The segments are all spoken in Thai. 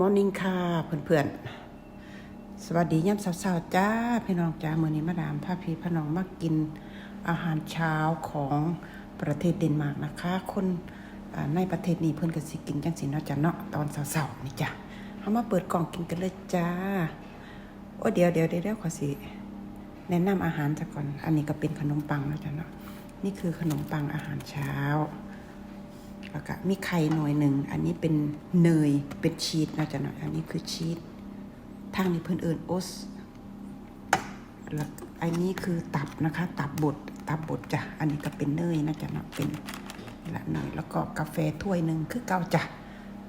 มอร์นิ่งค่ะเพื่อนๆ สวัสดีย่ำสาวๆจ้า พี่น้องจ้ามือนี้มาดามพาพี่พน้องมากินอาหารเช้าของประเทศเดนมาร์กนะคะ คนในประเทศนี้เพื่อนก็สิกินจังสินเนาะจ้ะเนาะตอนเสาร์ๆนี่จ้ะเอามาเปิดกล่องกินกันเลยจ้าโอ้เดี๋ยวเดี๋ยวเดี๋ยวเดี๋ยวขอสิแนะนำอาหารซะก่อน อันนี้ก็เป็นขนมปังนะจ๊ะเนาะนี่คือขนมปังอาหารเช้า แล้วก็มีไข่หน่อยหนึ่ง อันนี้เป็นเนย เป็นชีสนะจ๊ะเนาะอันนี้คือชีสทางนี้เพื่อนเอิญโอสแล้วอันนี้คือตับนะคะ ตับบด ตับบดจ้ะ อันนี้ก็เป็นเนยนะจ๊ะเนาะเป็นละเนยแล้วก็กาแฟถ้วยหนึ่งคือเก่าจ้ะ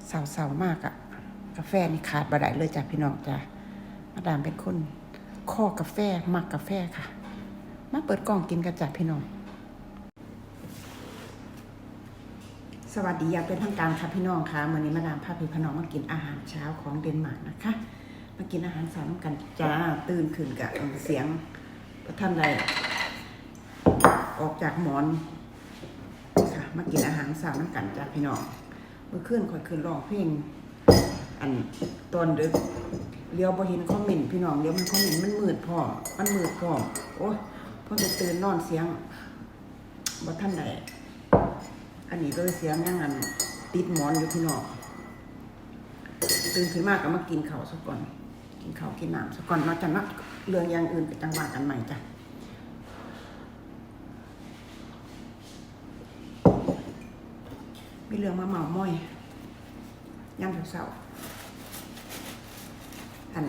เสาๆมากอะกาแฟนี่ขาดบ่ได้เลยจ้ะพี่น้องจ้ะมาดามเป็นคนข้อกาแฟมักกาแฟค่ะ มาเปิดกล่องกินกันจ้ะพี่น้อง สวัสดีอย่างเป็นทางการค่ะพี่น้องค่ะวันนี้มาดามพาพี่พนองมากินอาหารเช้าของเดนมาร์กนะคะ มากินอาหารเช้าน้ำกันจ้าตื่นขึ้นกับเสียงท่านใดออกจากหมอนค่ะมากินอาหารเช้าน้ำกันจ้าพี่น้องเมื่อคืนคอยคืนร้องเพลงอันตอนดึกเลี้ยวบ่เห็นคอมเมนต์พี่น้องเลี้ยวมันคอมเมนต์มันมืดพอมันมืดพอโอ้ยเพิ่นจะตื่นนอนเสียงบ่ท่านใด อันนี้เลยเสียงยังอันติดหมอนอยู่พี่น้องตื่นขึ้นมากก็มากินข้าวสักก่อน กินข้าวกินน้ำสักก่อนเนาะจังนเรื่องอย่างอื่นไปจังหวะกันใหม่จ้ะมีเรื่องมาเมาม้อยย่ำเสาอัน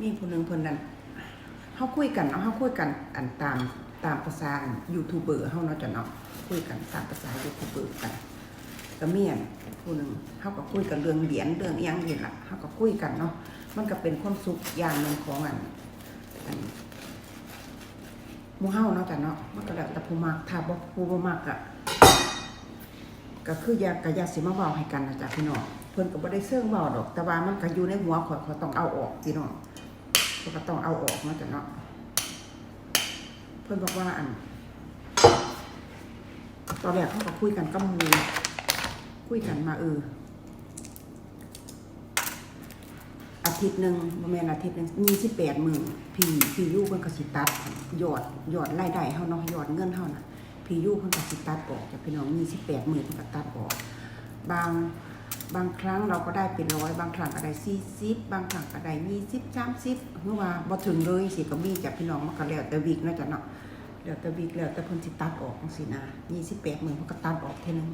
มีคนหนึ่งคนนั้น เขาคุยกันเอาเขาคุยกันอันตามตามภาษายูทูบเบอร์เขาเนาะจะเนาะคุยกันตามภาษายูทูบเบอร์กันก็เมียนผู้หนึ่งเขาก็คุยกันเรื่องเหรียญเรื่องอิหยังนี่แหละเขาก็คุยกันเนาะมันก็เป็นความสุขอย่างหนึ่งของอันอันหมูเฮาเนาะจ้ะเนาะมันก็แล้วแต่ผู้มักถ้าบ่ผู้บ่มักอะก็คืออยากกะอยากสิมาเว้าให้กันนะจ๊ะพี่น้องเพิ่นก็บ่ได้เสื่องเว้าดอก แต่ว่ามันก็อยู่ในหัวข่อยข่อยต้องเอาออกพี่น้อง ก็ต้องเอาออกเนาะจ้ะเนาะเพื่อนบอกว่าอันตอนแรกเขาก็คุยกันกับหมูคุยกันมาเอออาทิตย์หนึ่งประมาณอาทิตย์หนึ่งมีสิบแปดหมื่นพี่พี่ยูเพิ่นก็สิตัดยอดยอดรายได้เฮาเนาะยอดเงินเฮาน่ะพี่ยูเพิ่นก็สิตัดออกจากพี่น้องมีสิบแปดหมื่นเพิ่นก็ตัดออก บาง บางครั้งเราก็ได้เป็นร้อยบางครั้งก็ได้สี่สิบบางครั้งก็ได้ยี่สิบสามสิบเมื่อว่าบ่ถึงเลยสิก็มีจากพี่น้องมันก็แล้วแต่วิกนาะจ้ะเนาะแล้วแต่วิกแล้วแต่เพิ่นสิตัดออกจังซี่นะยี่สิบแปดหมื่นเพิ่นก็ตัดออกเท่านึง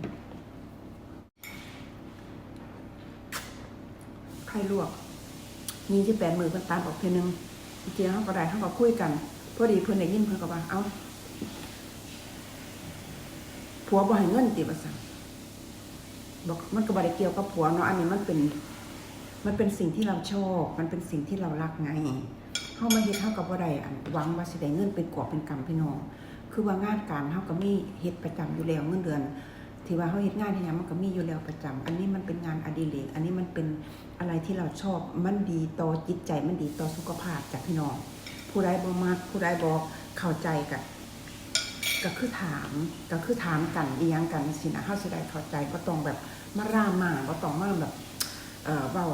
ไข่ลวกยี่สิบแปดหมื่นเพิ่นตัดออกเท่านึงจริงๆเฮาก็ได้เฮาก็คุยกันพอดีเพิ่นได้ยินเพิ่นก็ว่าเอ้าผัวบ่ให้เงินติว่าซั่น บอกมันก็บริเกี่ยวกับผัวเนาะอันนี้มันเป็น มันเป็นสิ่งที่เราชอบ มันเป็นสิ่งที่เรารักไงเข้ามาเฮ็ดเท่ากับว่าใดอันหวังว่าสิได้เงินเป็นกอบเป็นกำพี่น้อง คือว่างานการเท่ากับมีเฮ็ดประจำอยู่แล้วเงินเดือนที่ว่าเขาเฮ็ดงานที่ยังมันก็มีอยู่แล้วประจำอันนี้มันเป็นงานอดิเรกอันนี้มันเป็นอะไรที่เราชอบมันดีต่อจิตใจมันดีต่อสุขภาพจากพี่น้อง ผู้ใดบ่มักผู้ใดบ่เข้าใจกัน ก็คือถามก็คือถามกันเอียงกันสินะเฮาสิได้เข้าใจบ่ต้องแบบมารามาบ่ต้องมาแบบเอ่อเว้า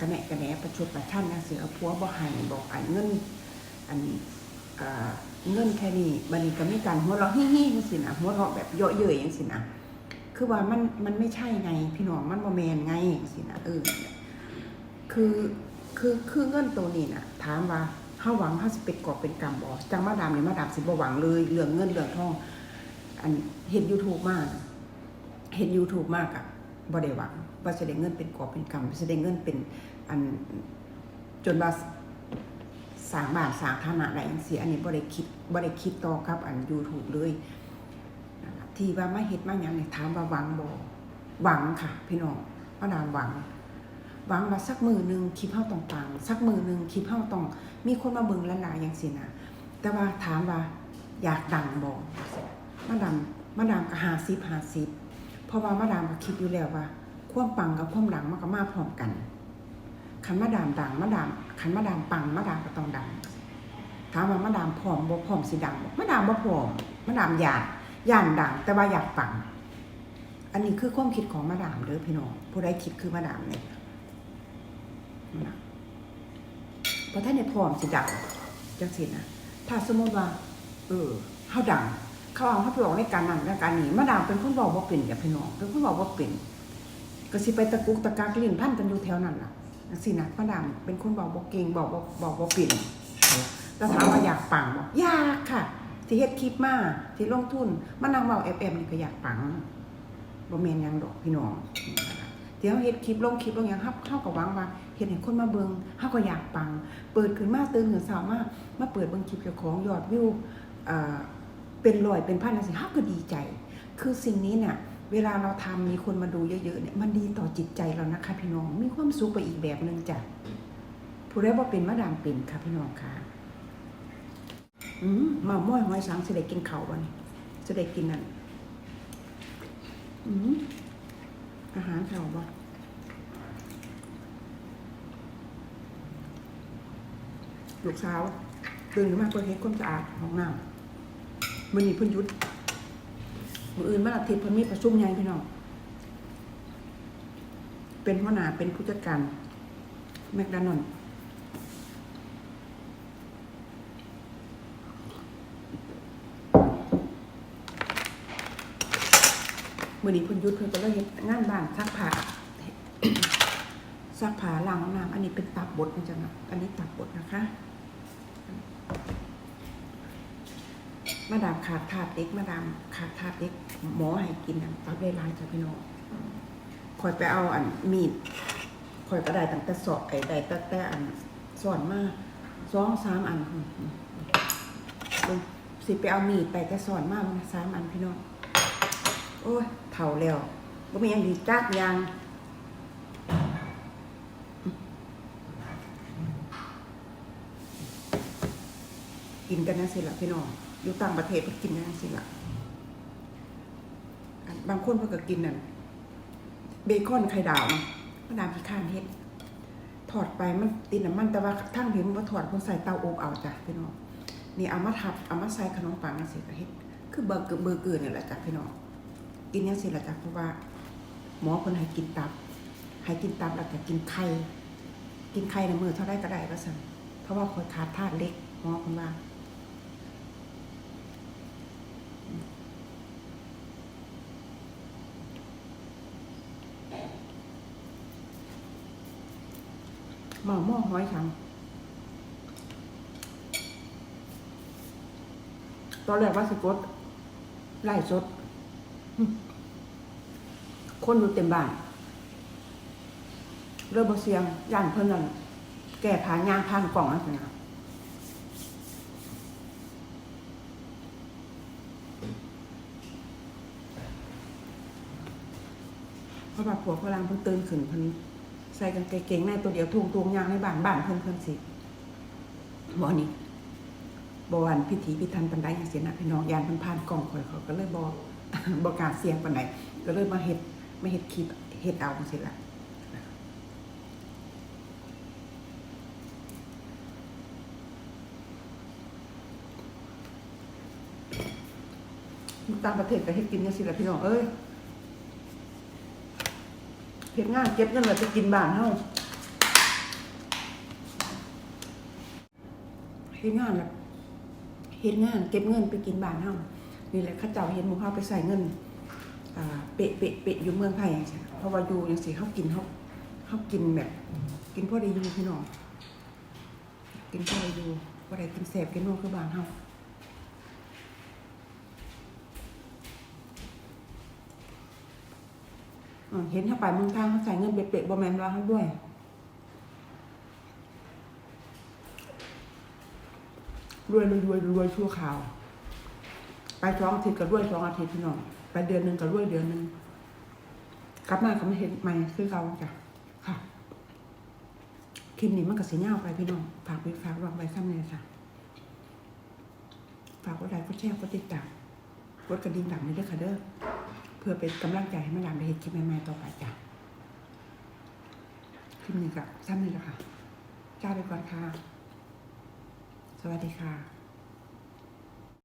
กระแหนกระแหนประชดประชันจังซี่เอาผัวบ่ให้บอกอันเงินอันเอ่อเงินแค่นี้บัดนี้ก็มีการหัวเราะฮิๆจังซี่นะหัวเราะแบบเยาะเย้ยจังซี่นะคือว่ามันมันไม่ใช่ไงพี่น้องมันบ่แม่นไงจังซี่นะเออคือคือคือเงินตัวนี้น่ะ ถามว่า เฮาหวังเฮาสิเป็นกอบเป็นกำบ่จังมาดามเนี่ยมาดามสิบ่หวังเลยเรื่องเงินเรื่องทองอันเห็น YouTube มาก เห็น YouTube มากอะบ่ได้หวังว่าจะได้เงินเป็นกอบเป็นกำจะได้เงินเป็นอันจนว่าสางบานสางฐานะได้จังซี่อันนี้บ่ได้คิดบ่ได้คิดต่อกับอัน YouTube เลยที่ว่ามาเฮ็ดมาหยังเนี่ยถามว่าหวังบ่หวังค่ะ พี่น้องมาดามหวังหวังว่าสักมือหนึ่งคลิปเฮาต้องปังสักมือหนึ่งคลิปเฮาต้อง มีคนมาเบิ่งหลาอยๆจังซี่นะแต่ว่าถามว่าอยากดังบ่มาดามมาดามก็50 50เพราะว่ามาดามก็คิดอยู่แล้วว่าควมปังกับควมดังมันก็มาพร้อมกันคันมาดามดังมาดามคันมาดามปังมาดามก็ต้องดังถามว่ามาดามพร้อมบ่พร้อมสิดังบ่มาดามบ่พร้อมมาดามอยากย่านดังแต่ว่าอยากปัง อันนี้คือความคิดของมาดามเด้อพี่น้องผู้ใดคิดคือมาดามเนี่ย นะเพราะถ้าในพร้อมสิดังจังสินะถ้าสมมติว่า เออเฮาดัง เขาเอาเขาไปบอกในการนั้นในการนี้มาดามเป็นคนบอกว่าเป็นอย่าพี่น้องเป็นคนบอกว่าเป็นก็สิไปตะกุกตะกากลิ้นพันกันอยู่แถวนั้นล่ะจังสินะมาดามเป็นคนบอกบอกเก่งบอกบอกบอกว่าเป็นแล้วถามว่าอยากปังบอกอยากค่ะ ที่เฮ็ดคลิปมาที่ลงทุนมานั่งเว้าแอบแอบนี่ก็อยากปังบ่แม่นยังดอกพี่น้อง เดี๋ยวเฮ็ดคลิปลงคลิปลงหยังเฮาเฮาก็หวังว่าเฮ็ดให้คนมาเบิ่งเฮาก็อยากปัง เปิดขึ้นมาตื่นขึ้นเช้ามามาเปิดเบิ่งคลิปเจ้าของยอดวิวอ่าเป็นร้อยเป็นพันจังซี่เฮาก็ดีใจ คือสิ่งนี้เนี่ยเวลาเราทำมีคนมาดูเยอะๆเนี่ยมันดีต่อจิตใจเรานะคะพี่น้องมีความสุขไปอีกแบบหนึงจ้ะผู้ใดว่าเป็นมะดามเป็นค่ะพี่น้องค่ะอืมมาม่อยหอยสังสิได้กินเข้าวันสิได้กินนั่นอืม อาหารข้าวบ่ลูกสาวตื่นขึ้นมาเพื่อเฮ็ดความสะอาดห้องน้ำมันนี่เพิ่นยุดมืออื่นวันอาทิตย์เพิ่นมีประชุมใหญ่พี่น้องเป็นหัวหน้าเป็นผู้จัดการแมคดานอนด์ มื่อนี้เพิ่นยุดเพิ่นก็เลยเฮ็ดงานบ้านซักผ้าซักผ้าล้างห้องน้ำอันนี้เป็นตับบดนะจ๊ะนะอันนี้ตับบดนะคะ มาดามขาดถาดเด็กมาดามขาดถาดเด็กหมอให้กินอันตับได้หลายจ้ะพี่น้องคอยไปเอาอันมีดคอยก็ได้ตั้งแต่สอบไอ้ได้ตั้งแต่อันสอนมาสองสามอันสิไปเอามีดไปแต่สอนมามันสามอันพี่น้อง โอ้ยเท่าแล้วบ่มีหยังดีจักอยางกินกันนั่นสิละพี่น้องอยู่ต่างประเทศเพิ่นกินกันนั่นสิละบางคนเพิ่นก็กินนั่นเบคอนไข่ดาวมะนาวขี้ข้านเฮ็ดถอดไปมันติดน้ำมันแต่ว่าทั้งเห็นว่าถอดเพิ่นใส่เตาอบเอาจ้ะพี่น้องนี่เอามาทับเอามาใส่ขนมปังนั่นสิก็เฮ็ดคือเบอร์เกอร์เบอร์เกอร์นี่แหละจ้ะพี่น้อง กินยังสิละจ้ะเพราะว่า หมอคนให้กินตับให้กินตับแล้วก็กินไข่กินไข่ในมือเท่าได้ก็ได้ก็สั่งเพราะว่าคอยขาดธาตุเล็กหมอคนว่าหม้อหม้อห้อยชังตอนแรกว่าสกดไล่สด คนอยู่เต็มบ้านเริ่มบ่เสียงย่านเพิ่นนั่นแก่ผายางผ่านกล่องนั่นสินะเพราะว่าผัวฝรั่งเพิ่นตื่นขึ้นเพิ่นใส่กางเกงในตัวเดียวทุ่งตวงยางในบ้านบ้านเพิ่นเพิ่นสิบ่นี่บ่วันพิถีพิถันปานใดจังซี่นะพี่น้องยานเพิ่นผ่านกล่องข่อยเขาก็เลยบ่ บ่กล้าเสียงปานใดก็เลยมาเฮ็ดมาเฮ็ดคลิปเฮ็ดเอาจังซี่ล่ะตางประเทศก็เฮ็ดกินจังซี่ล่ะพี่น้องเอ้ยเฮ็ดงานเก็บเงินไว้ไปกินบ้านเฮาเฮ็ดงานแบบเฮ็ดงานเก็บเงินไปกินบ้านเฮา นี่แหละเขาเจ้าเห็นหมู่เฮาไปใส่เงินเปะเปะเปะอยู่เมืองไทยเพราะว่าอยู่จังซี่เฮากินเฮาเฮากินแบบ กินพอได้อยู่พี่น้องกินพอได้อยู่บ่ได้กินแซ่บกินนัวคือบานเฮาเห็นถ้าไปเมืองทางเขาใส่เงินเบ็ดเบ็ดบอแมนว่าเขาด้วยรวยรวยรวยรวยชั่วข่าว ไปสองอาทิตย์ก็รวยสองอาทิตย์พี่น้องไปเดือนหนึ่งก็รวยเดือนหนึ่งกลับมาก็ไม่เห็นใหม่คือเราจ้ะค่ะคลิปนี้มันก็เสียเงาไปพี่น้องฝากไปฝากวางไว้ซ้ำเนี่ยจ้ะฝากกดไลค์กดแชร์กดติดตามกดกระดิ่งดังนี้ด้วยค่ะเด้อเพื่อเป็นกำลังใจให้แม่ดามได้เห็นคลิปใหม่ๆต่อไปจ้ะคลิปนี้กับซ้ำนี่แหละค่ะจ้าไปก่อนค่ะ สวัสดีค่ะ